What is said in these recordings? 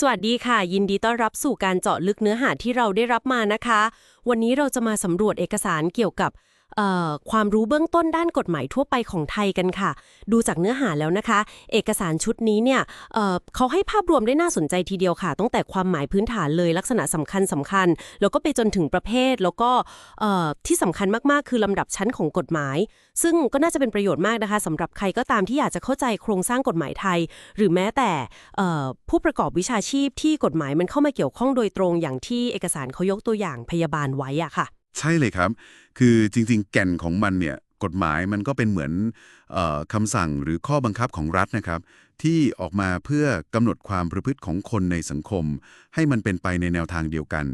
สวัสดีค่ะ ยินดีต้อนรับสู่การเจาะลึกเนื้อหาที่เราได้รับมานะคะ วันนี้เราจะมาสำรวจเอกสารเกี่ยวกับ ความรู้เบื้องต้นด้านกฎหมายทั่วไปของไทยกันค่ะ ดูจากเนื้อหาแล้วนะคะ เอกสารชุดนี้เนี่ยเเขาให้ภาพรวมได้น่าสนใจทีเดียวค่ะ ตั้งแต่ความหมายพื้นฐานเลยลักษณะสำคัญสำคัญ แล้วก็ไปจนถึงประเภท แล้วก็ที่สำคัญมากๆ คือลำดับชั้นของกฎหมาย ซึ่งก็น่าจะเป็นประโยชน์มากนะคะสำหรับใครก็ตามที่อยากจะเข้าใจโครงสร้างกฎหมายไทย หรือแม้แต่ผู้ประกอบวิชาชีพที่กฎหมายมันเข้ามาเกี่ยวข้องโดยตรงอย่างที่เอกสารเขายกตัวอย่างพยาบาลไว้อะค่ะ ใช่เลยครับ คือจริงๆ แก่นของมันเนี่ยกฎหมายมันก็เป็นเหมือนออคำสั่งหรือข้อบังคับของรัฐนะครับ ที่ออกมาเพื่อกำหนดความประพฤติของคนในสังคม ให้มันเป็นไปในแนวทางเดียวกัน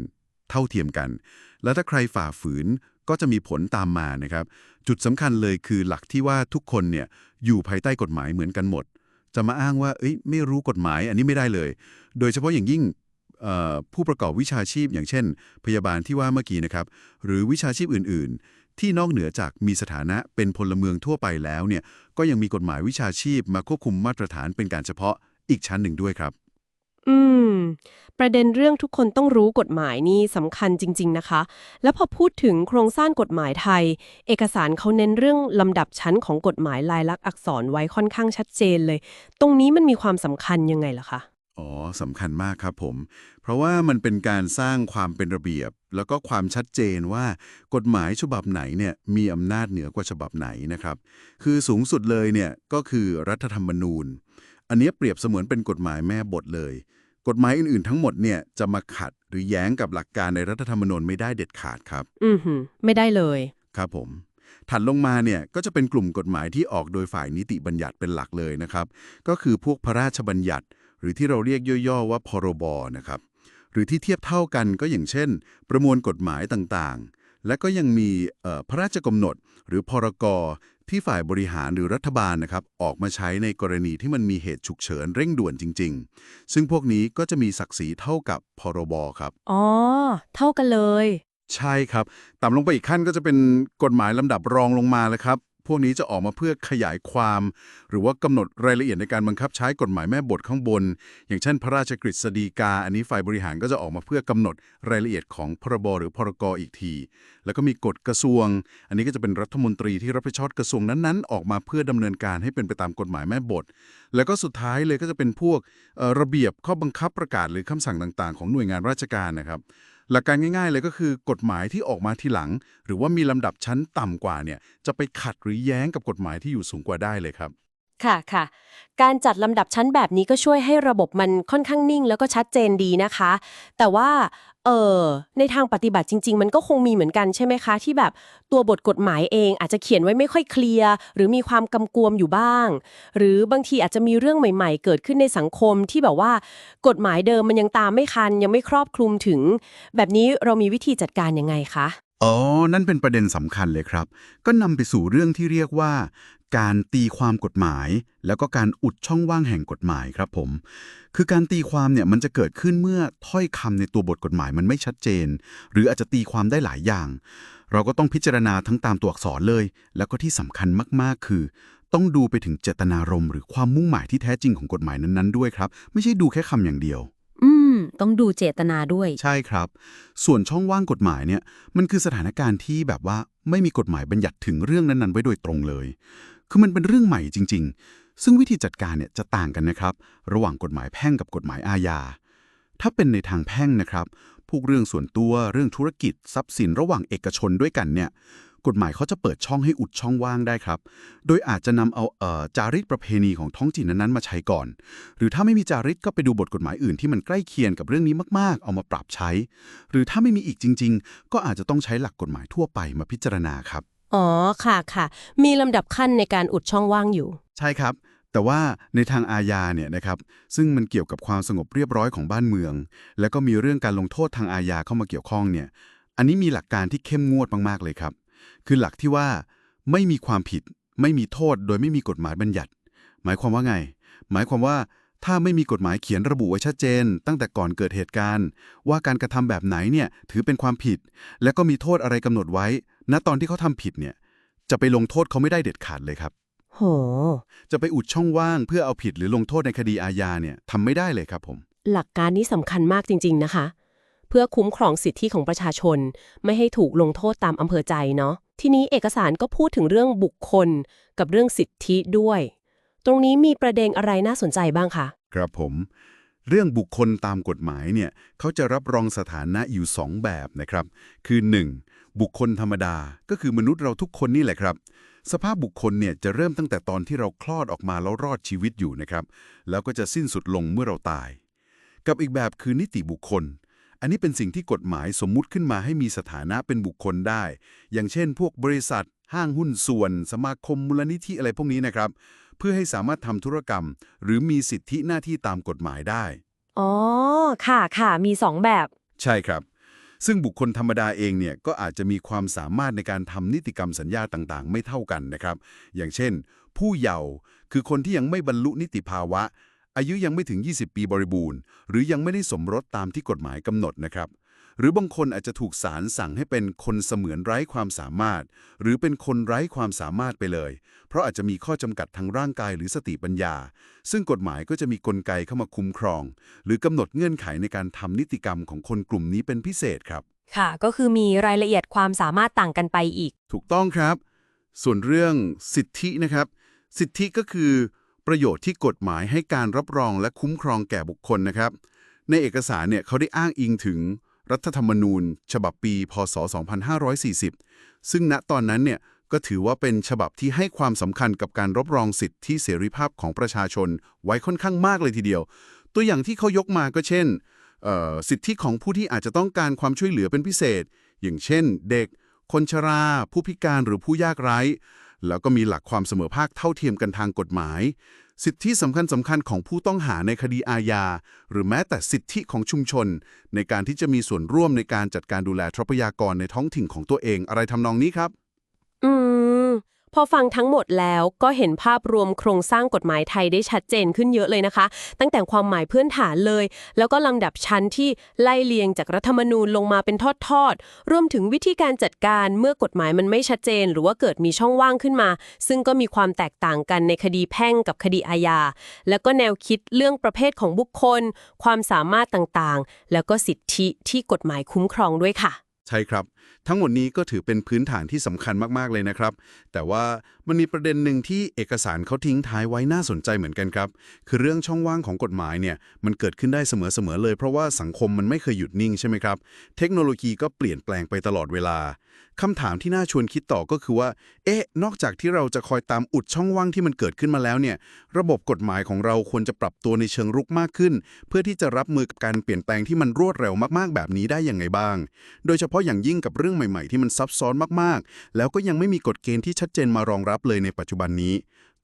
เท่าเทียมกัน แล้วถ้าใครฝ่าฝืนก็จะมีผลตามมานะครับ จุดสำคัญเลยคือหลักที่ว่าทุกคนเนี่ยอยู่ภายใต้กฎหมายเหมือนกันหมด จะมาอ้างว่าเอ้ยไม่รู้กฎหมายอันนี้ไม่ได้เลย โดยเฉพาะอย่างยิ่ง ผู้ประกอบวิชาชีพอย่างเช่น พยาบาลที่ว่าเมื่อกี้นะครับ หรือวิชาชีพอื่น ๆ ที่นอกเหนือจากมีสถานะเป็นพลเมืองทั่วไปแล้วเนี่ยก็ยังมีกฎหมายวิชาชีพมาควบคุมมาตรฐานเป็นการเฉพาะอีกชั้นหนึ่งด้วยครับ อืม ประเด็นเรื่องทุกคนต้องรู้กฎหมายนี่สำคัญจริง ๆ นะคะ แล้วพอพูดถึงโครงสร้างกฎหมายไทย เอกสารเขาเน้นเรื่องลำดับชั้นของกฎหมายลายลักษณ์อักษรไว้ค่อนข้างชัดเจนเลย ตรงนี้มันมีความสำคัญยังไงล่ะคะอ๋อสำคัญมากครับผม เพราะว่ามันเป็นการสร้างความเป็นระเบียบ แล้วก็ความชัดเจนว่ากฎหมายฉบับไหนเนี่ยมีอำนาจเหนือกว่าฉบับไหนนะครับ คือสูงสุดเลยเนี่ยก็คือรัฐธรรมนูญ อันเนี้ยเปรียบเสมือนเป็นกฎหมายแม่บทเลย กฎหมายอื่นๆ ทั้งหมดเนี่ยจะมาขัดหรือแย้งกับหลักการในรัฐธรรมนูญไม่ได้เด็ดขาดครับอือหือไม่ได้เลยครับผมถัดลงมาเนี่ยก็จะเป็นกลุ่มกฎหมายที่ออกโดยฝ่ายนิติบัญญัติเป็นหลักเลยนะครับ ก็คือพวกพระราชบัญญัติ หรือที่เราเรียกย่อๆว่าพรบนะครับ หรือที่เทียบเท่ากันก็อย่างเช่น ประมวลกฎหมายต่างๆ และก็ยังมีเอ่อพระราชกำหนด หรือพรกที่ฝ่ายบริหารหรือรัฐบาลนะครับออกมาใช้ในกรณีที่มันมีเหตุฉุกเฉินเร่งด่วนจริง ๆ ซึ่งพวกนี้ก็จะมีศักดิ์ศรีเท่ากับพรบครับ อ๋อ เท่ากันเลย ใช่ครับ ต่ำลงไปอีกขั้นก็จะเป็นกฎหมายลำดับรองลงมาเลยครับ พวกนี้จะออกมาเพื่อขยายความ หรือว่ากำหนดรายละเอียดในการบังคับใช้กฎหมายแม่บทข้างบน อย่างเช่น พระราชกฤษฎีกา อันนี้ฝ่ายบริหารก็จะออกมาเพื่อกำหนดรายละเอียดของพรบหรือพรกอีกที แล้วก็มีกฎกระทรวง อันนี้ก็จะเป็นรัฐมนตรีที่รับผิดชอบกระทรวงนั้นๆ ออกมาเพื่อดำเนินการให้เป็นไปตามกฎหมายแม่บท แล้วก็สุดท้ายเลยก็จะเป็นพวกระเบียบข้อบังคับประกาศหรือคำสั่งต่างๆ ของหน่วยงานราชการนะครับ หลักการง่ายๆเลยก็คือกฎหมายที่ออกมาทีหลัง หรือว่ามีลำดับชั้นต่ำกว่าเนี่ยจะไปขัดหรือแย้งกับกฎหมายที่อยู่สูงกว่าได้เลยครับ ค่ะค่ะ การจัดลำดับชั้นแบบนี้ก็ช่วยให้ระบบมันค่อนข้างนิ่งแล้วก็ชัดเจนดีนะคะ แต่ว่า เออในทางปฏิบัติจริง ๆ มันก็คงมีเหมือนกันใช่ไหมคะ ที่แบบตัวบทกฎหมายเองอาจจะเขียนไว้ไม่ค่อยเคลียร์ หรือมีความกำกวมอยู่บ้าง หรือบางทีอาจจะมีเรื่องใหม่ ๆ เกิดขึ้นในสังคมที่แบบว่า กฎหมายเดิมมันยังตามไม่คันยังไม่ครอบคลุมถึง แบบนี้เรามีวิธีจัดการยังไงคะ อ๋อ นั่นเป็นประเด็นสำคัญเลยครับ ก็นำไปสู่เรื่องที่เรียกว่า การตีความกฎหมาย แล้วก็การอุดช่องว่างแห่งกฎหมายครับผม คือการตีความเนี่ยมันจะเกิดขึ้นเมื่อถ้อยคำในตัวบทกฎหมายมันไม่ชัดเจน หรืออาจจะตีความได้หลายอย่าง เราก็ต้องพิจารณาทั้งตามตัวอักษรเลย แล้วก็ที่สำคัญมากๆ คือ ต้องดูไปถึงเจตนารมณ์หรือความมุ่งหมายที่แท้จริงของกฎหมายนั้นๆด้วยครับ ไม่ใช่ดูแค่คำอย่างเดียว ต้องดูเจตนาด้วย ใช่ครับ ส่วนช่องว่างกฎหมายเนี่ยมันคือสถานการณ์ที่แบบว่าไม่มีกฎหมายบัญญัติถึงเรื่องนั้นๆ ไว้โดยตรงเลย คือมันเป็นเรื่องใหม่จริง ๆ ซึ่งวิธีจัดการเนี่ยจะต่างกันนะครับ ระหว่างกฎหมายแพ่งกับกฎหมายอาญา ถ้าเป็นในทางแพ่งนะครับ พวกเรื่องส่วนตัว เรื่องธุรกิจ ทรัพย์สินระหว่างเอกชนด้วยกันเนี่ย กฎหมายเขาจะเปิดช่องให้อุดช่องว่างได้ครับ โดยอาจจะนำเอาเอ่อจารีตประเพณีของท้องถิ่นนั้นๆมาใช้ก่อน หรือถ้าไม่มีจารีตก็ไปดูบทกฎหมายอื่นที่มันใกล้เคียงกับเรื่องนี้มากๆ เอามาปรับใช้ หรือถ้าไม่มีอีกจริง ๆ ก็อาจจะต้องใช้หลักกฎหมายทั่วไปมาพิจารณาครับ อ๋อ ค่ะค่ะ มีลำดับขั้นในการอุดช่องว่างอยู่ ใช่ครับ แต่ว่าในทางอาญาเนี่ยนะครับ ซึ่งมันเกี่ยวกับความสงบเรียบร้อยของบ้านเมือง แล้วก็มีเรื่องการลงโทษทางอาญาเข้ามาเกี่ยวข้องเนี่ย อันนี้มีหลักการที่เข้มงวดมากๆเลยครับ คือหลักที่ว่าไม่มีความผิด ไม่มีโทษ โดยไม่มีกฎหมายบัญญัติ หมายความว่าไง หมายความว่าถ้าไม่มีกฎหมายเขียนระบุไว้ชัดเจน ตั้งแต่ก่อนเกิดเหตุการณ์ ว่าการกระทำแบบไหนเนี่ยถือเป็นความผิด และก็มีโทษอะไรกำหนดไว้ ณตอนที่เขาทำผิดเนี่ยจะไปลงโทษเขาไม่ได้เด็ดขาดเลยครับโห จะไปอุดช่องว่างเพื่อเอาผิดหรือลงโทษในคดีอาญาเนี่ยทำไม่ได้เลยครับผม หลักการนี้สำคัญมากจริง ๆ นะคะเพื่อคุ้มครองสิทธิของประชาชน ไม่ให้ถูกลงโทษตามอำเภอใจเนาะทีนี้เอกสารก็พูดถึงเรื่องบุคคล กับเรื่องสิทธิด้วย ตรงนี้มีประเด็นอะไรน่าสนใจบ้างคะครับผม เรื่องบุคคลตามกฎหมายเนี่ยเขาจะรับรองสถานะอยู่ 2 แบบนะครับ คือ 1. บุคคลธรรมดาก็คือมนุษย์เราทุกคนนี่แหละครับสภาพบุคคลเนี่ยจะเริ่มตั้งแต่ตอนที่เราคลอดออกมาแล้วรอดชีวิตอยู่นะครับ แล้วก็จะสิ้นสุดลงเมื่อเราตาย กับอีกแบบคือนิติบุคคล อันนี้เป็นสิ่งที่กฎหมายสมมุติขึ้นมาให้มีสถานะเป็นบุคคลได้ อย่างเช่น พวกบริษัท ห้างหุ้นส่วน สมาคมมูลนิธิอะไรพวกนี้นะครับ เพื่อให้สามารถทำธุรกรรม หรือมีสิทธิหน้าที่ตามกฎหมายได้ อ๋อ ค่ะค่ะ มีสองแบบ ใช่ครับ ซึ่งบุคคลธรรมดาเองเนี่ยก็อาจจะมีความสามารถในการทำนิติกรรมสัญญาต่างๆ ไม่เท่ากันนะครับ อย่างเช่น ผู้เยาว์คือคนที่ยังไม่บรรลุนิติภาวะ อายุยังไม่ถึง 20 ปีบริบูรณ์ หรือยังไม่ได้สมรสตามที่กฎหมายกำหนดนะครับ หรือบางคนอาจจะถูกศาลสั่งให้เป็นคนเสมือนไร้ความสามารถ หรือเป็นคนไร้ความสามารถไปเลย เพราะอาจจะมีข้อจำกัดทางร่างกายหรือสติปัญญา ซึ่งกฎหมายก็จะมีกลไกเข้ามาคุ้มครอง หรือกำหนดเงื่อนไขในการทำนิติกรรมของคนกลุ่มนี้เป็นพิเศษครับ ค่ะ ก็คือมีรายละเอียดความสามารถต่างกันไปอีก ถูกต้องครับ ส่วนเรื่องสิทธินะครับ สิทธิก็คือ ประโยชน์ที่กฎหมายให้การรับรองและคุ้มครองแก่บุคคลนะครับ ในเอกสารเนี่ยเขาได้อ้างอิงถึงรัฐธรรมนูญ ฉบับปี พศ 2540 ซึ่งณตอนนั้นเนี่ยก็ถือว่าเป็นฉบับที่ให้ความสำคัญกับการรับรองสิทธิเสรีภาพของประชาชนไว้ค่อนข้างมากเลยทีเดียว ตัวอย่างที่เขายกมาก็เช่น สิทธิของผู้ที่อาจจะต้องการความช่วยเหลือเป็นพิเศษ อย่างเช่น เด็ก คนชรา ผู้พิการหรือผู้ยากไร้ แล้วก็มีหลักความเสมอภาคเท่าเทียมกันทางกฎหมาย สิทธิสำคัญสำคัญของผู้ต้องหาในคดีอาญา หรือแม้แต่สิทธิของชุมชน ในการที่จะมีส่วนร่วมในการจัดการดูแลทรัพยากรในท้องถิ่นของตัวเองอะไรทำนองนี้ครับ พอฟังทั้งหมดแล้วก็เห็นภาพรวมโครงสร้างกฎหมายไทยได้ชัดเจนขึ้นเยอะเลยนะคะ ตั้งแต่ความหมายพื้นฐานเลย แล้วก็ลำดับชั้นที่ไล่เลียงจากรัฐธรรมนูญลงมาเป็นทอดๆ รวมถึงวิธีการจัดการเมื่อกฎหมายมันไม่ชัดเจน หรือว่าเกิดมีช่องว่างขึ้นมา ซึ่งก็มีความแตกต่างกันในคดีแพ่งกับคดีอาญา แล้วก็แนวคิดเรื่องประเภทของบุคคล ความสามารถต่างๆ แล้วก็สิทธิที่กฎหมายคุ้มครองด้วยค่ะ ใช่ครับ ทั้งหมดนี้ก็ถือเป็นพื้นฐานที่สำคัญมากๆเลยนะครับ แต่ว่ามันมีประเด็นหนึ่งที่เอกสารเขาทิ้งท้ายไว้น่าสนใจเหมือนกันครับ คือเรื่องช่องว่างของกฎหมายเนี่ยมันเกิดขึ้นได้เสมอๆเลย เพราะว่าสังคมมันไม่เคยหยุดนิ่งใช่ไหมครับ เทคโนโลยีก็เปลี่ยนแปลงไปตลอดเวลาคำถามที่น่าชวนคิดต่อก็คือว่า เอ๊ะ นอกจากที่เราจะคอยตามอุดช่องว่างที่มันเกิดขึ้นมาแล้วเนี่ย ระบบกฎหมายของเราควรจะปรับตัวในเชิงรุกมากขึ้น เพื่อที่จะรับมือกับการเปลี่ยนแปลงที่มันรวดเร็วมากๆ แบบนี้ได้อย่างไงบ้าง โดยเฉพาะอย่างยิ่งกับเรื่องใหม่ๆ ที่มันซับซ้อนมากๆ แล้วก็ยังไม่มีกฎเกณฑ์ที่ชัดเจนมารองรับเลยในปัจจุบันนี้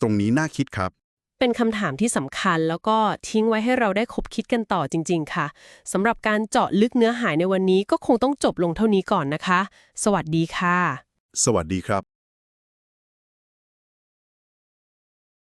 ตรงนี้น่าคิดครับ เป็นคำถามที่สำคัญแล้วก็ทิ้งไว้ให้เราได้คบคิดกันต่อจริง ๆ ค่ะสำหรับการเจาะลึกเนื้อหาในวันนี้ก็คงต้องจบลงเท่านี้ก่อนนะคะ สวัสดีค่ะ สวัสดีครับ